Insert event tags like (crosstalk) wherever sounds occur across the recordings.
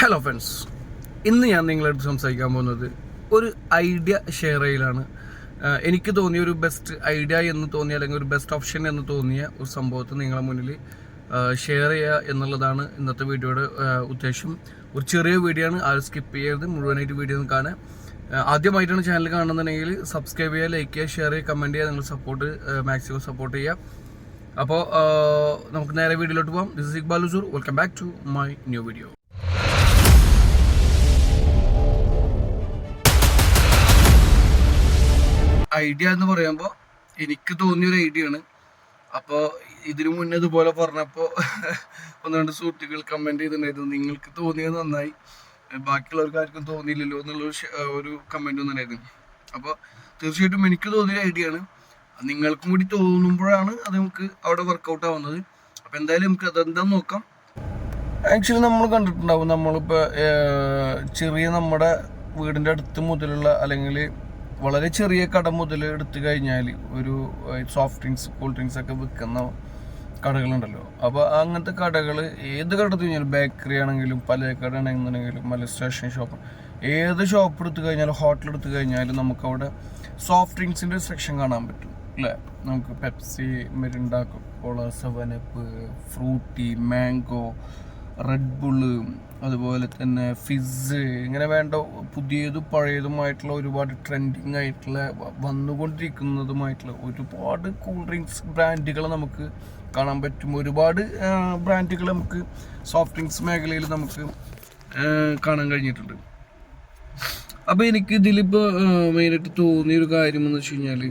Hello friends ഇന്ന് ഞാൻ നിങ്ങളടുത്ത് സംസാരിക്കാൻ പോകുന്നത് ഒരു ഐഡിയ ഷെയർ ചെയ്യലാണ്. എനിക്ക് തോന്നിയ ഒരു ബെസ്റ്റ് ഐഡിയ എന്ന് തോന്നിയ അല്ലെങ്കിൽ ഒരു ബെസ്റ്റ് ഓപ്ഷൻ എന്ന് തോന്നിയ ഒരു സംഭവത്തെ നിങ്ങളെ മുന്നിൽ ഷെയർ ചെയ്യുക എന്നുള്ളതാണ് ഇന്നത്തെ വീഡിയോയുടെ ഉദ്ദേശം. ഒരു ചെറിയ വീഡിയോ ആണ്. ആരും സ്കിപ്പ് ചെയ്യരുത്. മുഴുവനായിട്ട് വീഡിയോ ഒന്ന് കാണാൻ ആദ്യമായിട്ടാണ് ചാനൽ കാണുന്നുണ്ടെങ്കിൽ സബ്സ്ക്രൈബ് ചെയ്യുക ലൈക്ക് ചെയ്യുക ഷെയർ ചെയ്യുക കമന്റ് ചെയ്യുക. നിങ്ങൾ സപ്പോർട്ട് മാക്സിമം സപ്പോർട്ട് ചെയ്യുക. അപ്പോൾ നമുക്ക് നേരെ വീഡിയോയിലോട്ട് പോകാം this is Iqbal Husoor welcome back to my new video idea എന്ന് പറയുമ്പോൾ എനിക്ക് തോന്നിയൊരു ഐഡിയ ആണ്. അപ്പോൾ ഇതിനു മുന്നേ ഇതുപോലെ പറഞ്ഞപ്പോൾ (laughs) ഒന്ന് രണ്ട് സുഹൃത്തുക്കൾ കമന്റ് ചെയ്തിട്ടുണ്ടായിരുന്നു. നിങ്ങൾക്ക് തോന്നിയത് നന്നായി. ബാക്കിയുള്ളവർക്ക് ആർക്കും തോന്നിയില്ലല്ലോ എന്നുള്ളൊരു ഒരു കമന്റ് ഒന്നുണ്ടായിരുന്നു അപ്പോൾ തീർച്ചയായിട്ടും എനിക്ക് തോന്നിയ ഐഡിയ ആണ്. നിങ്ങൾക്കും കൂടി തോന്നുമ്പോഴാണ് അത് നമുക്ക് അവിടെ വർക്കൗട്ട് ആവുന്നത്. അപ്പം എന്തായാലും നമുക്ക് അതെന്താന്ന് നോക്കാം. ആക്ച്വലി നമ്മൾ കണ്ടിട്ടുണ്ടാവും. നമ്മളിപ്പോൾ ചെറിയ നമ്മുടെ വീടിന്റെ അടുത്ത് മുതലുള്ള അല്ലെങ്കിൽ വളരെ ചെറിയ കട മുതൽ എടുത്തു കഴിഞ്ഞാൽ ഒരു സോഫ്റ്റ് ഡ്രിങ്ക്സ് കൂൾ ഡ്രിങ്ക്സ് ഒക്കെ വിൽക്കുന്ന കടകളുണ്ടല്ലോ. അപ്പോൾ അങ്ങനത്തെ കടകൾ ഏത് കട എടുത്ത് കഴിഞ്ഞാലും ബേക്കറി ആണെങ്കിലും പല കട ആണെന്നുണ്ടെങ്കിലും മല സ്റ്റേഷൻ ഷോപ്പ് ഏത് ഷോപ്പ് എടുത്തു കഴിഞ്ഞാലും ഹോട്ടൽ എടുത്തു കഴിഞ്ഞാലും നമുക്കവിടെ സോഫ്റ്റ് ഡ്രിങ്ക്സിന്റെ സെക്ഷൻ കാണാൻ പറ്റും അല്ലേ? നമുക്ക് Pepsi Mirinda cola seven up Frooti mango Red Bull അതുപോലെ തന്നെ ഫിസ് ഇങ്ങനെ വേണ്ട പുതിയതും പഴയതുമായിട്ടുള്ള ഒരുപാട് ട്രെൻഡിങ് ആയിട്ടുള്ള വന്നുകൊണ്ടിരിക്കുന്നതുമായിട്ടുള്ള ഒരുപാട് കൂൾ ഡ്രിങ്ക്സ് ബ്രാൻഡുകൾ നമുക്ക് കാണാൻ പറ്റും. ഒരുപാട് ബ്രാൻഡുകൾ നമുക്ക് സോഫ്റ്റ് ഡ്രിങ്ക്സ് മേഖലയിൽ നമുക്ക് കാണാൻ കഴിഞ്ഞിട്ടുണ്ട്. അപ്പോൾ എനിക്ക് ഇതിലിപ്പോൾ മെയിനായിട്ട് തോന്നിയൊരു കാര്യം എന്ന് വെച്ച് കഴിഞ്ഞാൽ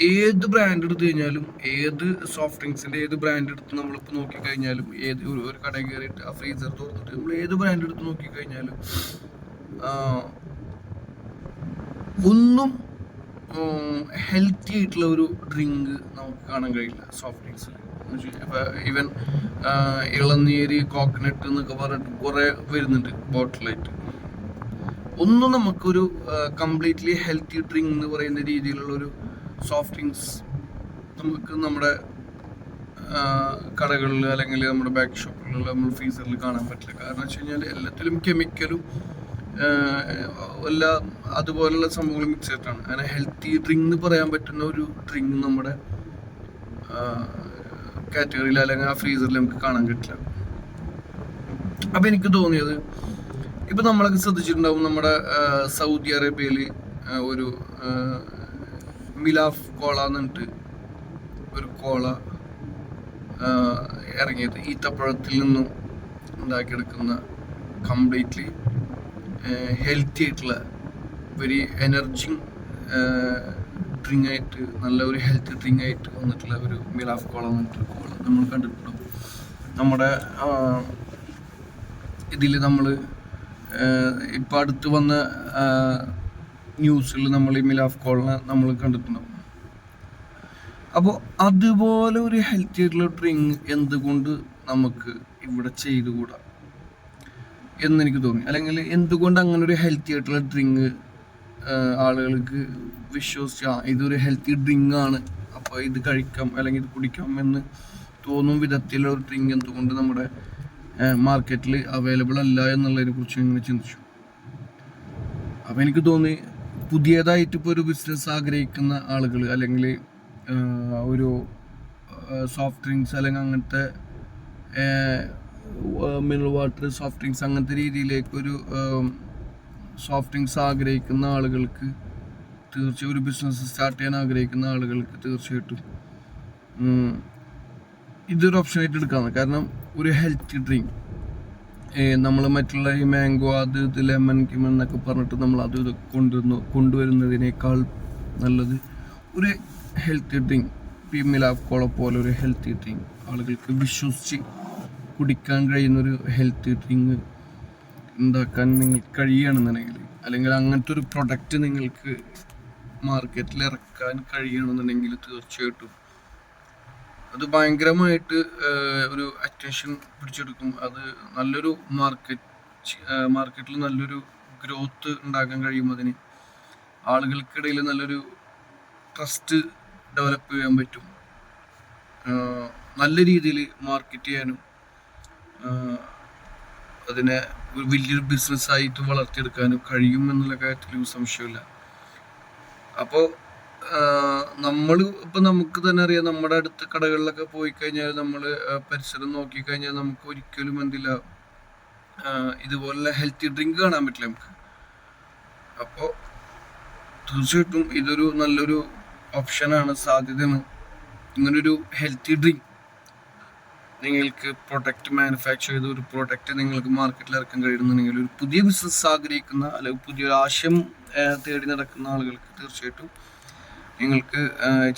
ഏത് ബ്രാൻഡ് എടുത്തു കഴിഞ്ഞാലും ഏത് സോഫ്റ്റ് ഡ്രിങ്ക്സിന്റെ ഏത് ബ്രാൻഡ് എടുത്ത് നമ്മളിപ്പോൾ നോക്കിക്കഴിഞ്ഞാലും ഏത് ഒരു കട കയറിയിട്ട് ആ ഫ്രീസർ തുറന്നിട്ട് നമ്മൾ ഏത് ബ്രാൻഡ് എടുത്ത് നോക്കിക്കഴിഞ്ഞാലും കഴിഞ്ഞാലും ഒന്നും ഹെൽത്തി ആയിട്ടുള്ള ഒരു ഡ്രിങ്ക് നമുക്ക് കാണാൻ കഴിയില്ല സോഫ്റ്റ് ഡ്രിങ്ക്സിൽ ഈവൻ ഇളനീര് കോക്കനട്ട് എന്നൊക്കെ പറഞ്ഞിട്ട് കുറേ വരുന്നുണ്ട് ബോട്ടിലായിട്ട് ഒന്നും നമുക്കൊരു കംപ്ലീറ്റ്ലി ഹെൽത്തി ഡ്രിങ്ക് എന്ന് പറയുന്ന രീതിയിലുള്ള ഒരു സോഫ്റ്റ് ഡ്രിങ്ക്സ് നമുക്ക് നമ്മുടെ കടകളിൽ അല്ലെങ്കിൽ നമ്മുടെ ബാക്ക് ഷോപ്പുകളിൽ നമ്മൾ ഫ്രീസറിൽ കാണാൻ പറ്റില്ല. കാരണം വെച്ച് കഴിഞ്ഞാൽ എല്ലാത്തിലും കെമിക്കലും എല്ലാ അതുപോലുള്ള സംഭവങ്ങൾ മിക്സ് ചെയ്തിട്ടാണ്. അങ്ങനെ ഹെൽത്തി ഡ്രിങ്ക് എന്ന് പറയാൻ പറ്റുന്ന ഒരു ഡ്രിങ്ക് നമ്മുടെ കാറ്റഗറിയിൽ അല്ലെങ്കിൽ ആ ഫ്രീസറിൽ നമുക്ക് കാണാൻ കിട്ടില്ല അപ്പം എനിക്ക് തോന്നിയത് ഇപ്പം നമ്മളൊക്കെ ശ്രദ്ധിച്ചിട്ടുണ്ടാവും നമ്മുടെ സൗദി അറേബ്യയിൽ ഒരു മിലാഫ് കോള എന്നിട്ട് ഒരു കോള ഇറങ്ങിയത്. ഈത്തപ്പഴത്തിൽ നിന്നും ഉണ്ടാക്കിയെടുക്കുന്ന കംപ്ലീറ്റ്ലി ഹെൽത്തി ആയിട്ടുള്ള വെരി എനർജി ഡ്രിങ്ക് ആയിട്ട് നല്ല ഒരു ഹെൽത്തി ഡ്രിങ്ക് ആയിട്ട് വന്നിട്ടുള്ള ഒരു മിലാഫ് കോള എന്നിട്ടൊരു കോള നമ്മൾ കണ്ടിട്ടുണ്ടാവും നമ്മുടെ ഇതിൽ നമ്മൾ ഇപ്പം അടുത്ത് വന്ന ന്യൂസിൽ നമ്മൾ ഈ മിലാഫ് കോളിനെ നമ്മൾ കണ്ടിട്ടുണ്ടാവും. അപ്പോൾ അതുപോലെ ഒരു ഹെൽത്തി ആയിട്ടുള്ള ഡ്രിങ്ക് എന്തുകൊണ്ട് നമുക്ക് ഇവിടെ ചെയ്തുകൂടാ? എന്നെനിക്ക് തോന്നി. അല്ലെങ്കിൽ എന്തുകൊണ്ട് അങ്ങനെ ഒരു ഹെൽത്തി ആയിട്ടുള്ള ഡ്രിങ്ക് ആളുകൾക്ക് വിശ്വസിച്ച് ആ ഇതൊരു ഹെൽത്തി ഡ്രിങ്ക് ആണ് അപ്പോൾ ഇത് കഴിക്കാം അല്ലെങ്കിൽ ഇത് കുടിക്കാം എന്ന് തോന്നും വിധത്തിലുള്ള ഒരു ഡ്രിങ്ക് എന്തുകൊണ്ട് നമ്മുടെ മാർക്കറ്റിൽ അവൈലബിൾ അല്ല എന്നുള്ളതിനെ കുറിച്ച് ഇങ്ങനെ ചിന്തിച്ചു. അപ്പോൾ എനിക്ക് തോന്നി പുതിയതായിട്ട് ഇപ്പോൾ ഒരു ബിസിനസ് ആഗ്രഹിക്കുന്ന ആളുകൾ അല്ലെങ്കിൽ ഒരു സോഫ്റ്റ് ഡ്രിങ്ക്സ് അല്ലെങ്കിൽ അങ്ങനത്തെ മിനറൽ വാട്ടർ സോഫ്റ്റ് ഡ്രിങ്ക്സ് അങ്ങനത്തെ രീതിയിലേക്കൊരു സോഫ്റ്റ് ഡ്രിങ്ക്സ് ആഗ്രഹിക്കുന്ന ആളുകൾക്ക് തീർച്ചയായും ഒരു ബിസിനസ് സ്റ്റാർട്ട് ചെയ്യാൻ ആഗ്രഹിക്കുന്ന ആളുകൾക്ക് തീർച്ചയായിട്ടും ഇതൊരു ഓപ്ഷനായിട്ട് എടുക്കാവുന്ന കാരണം ഒരു ഹെൽത്തി ഡ്രിങ്ക് നമ്മൾ മറ്റുള്ള ഈ മാംഗോ അത് ഇത് ലെമൺ കിമൺ എന്നൊക്കെ പറഞ്ഞിട്ട് നമ്മൾ അത് ഇത് കൊണ്ടുവന്നു കൊണ്ടുവരുന്നതിനേക്കാൾ നല്ലത് ഒരു ഹെൽത്തി ഡ്രിങ്ക് പിമിലാക്കോള പോലെ ഒരു ഹെൽത്തി ഡ്രിങ്ക് ആളുകൾക്ക് വിശ്വസിച്ച് കുടിക്കാൻ കഴിയുന്ന ഒരു ഹെൽത്തി ഡ്രിങ്ക് ഉണ്ടാക്കാൻ നിങ്ങൾക്ക് കഴിയുകയാണെന്നുണ്ടെങ്കിൽ അല്ലെങ്കിൽ അങ്ങനത്തെ ഒരു പ്രൊഡക്റ്റ് നിങ്ങൾക്ക് മാർക്കറ്റിൽ ഇറക്കാൻ കഴിയണമെന്നുണ്ടെങ്കിൽ തീർച്ചയായിട്ടും അത് ഭയങ്കരമായിട്ട് ഒരു അറ്റൻഷൻ പിടിച്ചെടുക്കും. അത് നല്ലൊരു മാർക്കറ്റ് മാർക്കറ്റിൽ നല്ലൊരു ഗ്രോത്ത് ഉണ്ടാക്കാൻ കഴിയും അതിന്. ആളുകൾക്കിടയിൽ നല്ലൊരു ട്രസ്റ്റ് ഡെവലപ്പ് ചെയ്യാൻ പറ്റും. നല്ല രീതിയിൽ മാർക്കറ്റ് ചെയ്യാനും അതിനെ ഒരു വലിയൊരു ബിസിനസ്സായിട്ട് വളർത്തിയെടുക്കാനും കഴിയും എന്നുള്ള കാര്യത്തിൽ സംശയമില്ല അപ്പോൾ നമ്മൾ ഇപ്പം നമുക്ക് തന്നെ അറിയാം നമ്മുടെ അടുത്ത കടകളിലൊക്കെ പോയി കഴിഞ്ഞാൽ നമ്മൾ പരിസരം നോക്കി കഴിഞ്ഞാൽ നമുക്ക് ഒരിക്കലും എന്തില്ല ഇതുപോലെ ഹെൽത്തി ഡ്രിങ്ക് കാണാൻ പറ്റില്ല നമുക്ക്. അപ്പോ തീർച്ചയായിട്ടും ഇതൊരു നല്ലൊരു ഓപ്ഷനാണ് സാധ്യതയാണ്. ഇങ്ങനൊരു ഹെൽത്തി ഡ്രിങ്ക് നിങ്ങൾക്ക് പ്രൊഡക്റ്റ് മാനുഫാക്ചർ ചെയ്ത ഒരു പ്രൊഡക്റ്റ് നിങ്ങൾക്ക് മാർക്കറ്റിൽ ഇറക്കാൻ കഴിയുന്നുണ്ടെങ്കിൽ ഒരു പുതിയ ബിസിനസ് ആഗ്രഹിക്കുന്ന അല്ലെങ്കിൽ പുതിയൊരു ആശയം തേടി നടക്കുന്ന ആളുകൾക്ക് തീർച്ചയായിട്ടും നിങ്ങൾക്ക്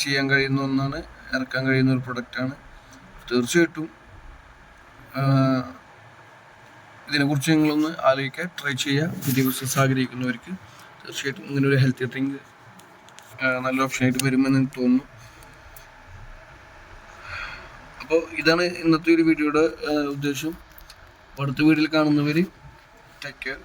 ചെയ്യാൻ കഴിയുന്ന ഒന്നാണ് ഇറക്കാൻ കഴിയുന്ന ഒരു പ്രൊഡക്റ്റാണ് തീർച്ചയായിട്ടും ഇതിനെക്കുറിച്ച് നിങ്ങളൊന്ന് ആലോചിക്കുക ട്രൈ ചെയ്യുക പുതിയ ബിസിനസ് ആഗ്രഹിക്കുന്നവർക്ക് തീർച്ചയായിട്ടും ഇങ്ങനെ ഒരു ഹെൽത്തി ഡ്രിങ്ക് നല്ല ഓപ്ഷനായിട്ട് വരുമെന്ന് എനിക്ക് തോന്നുന്നു. അപ്പോൾ ഇതാണ് ഇന്നത്തെ ഒരു വീഡിയോയുടെ ഉദ്ദേശം. അടുത്ത വീഡിയോയിൽ കാണുന്നവർ ടേക്ക് കെയർ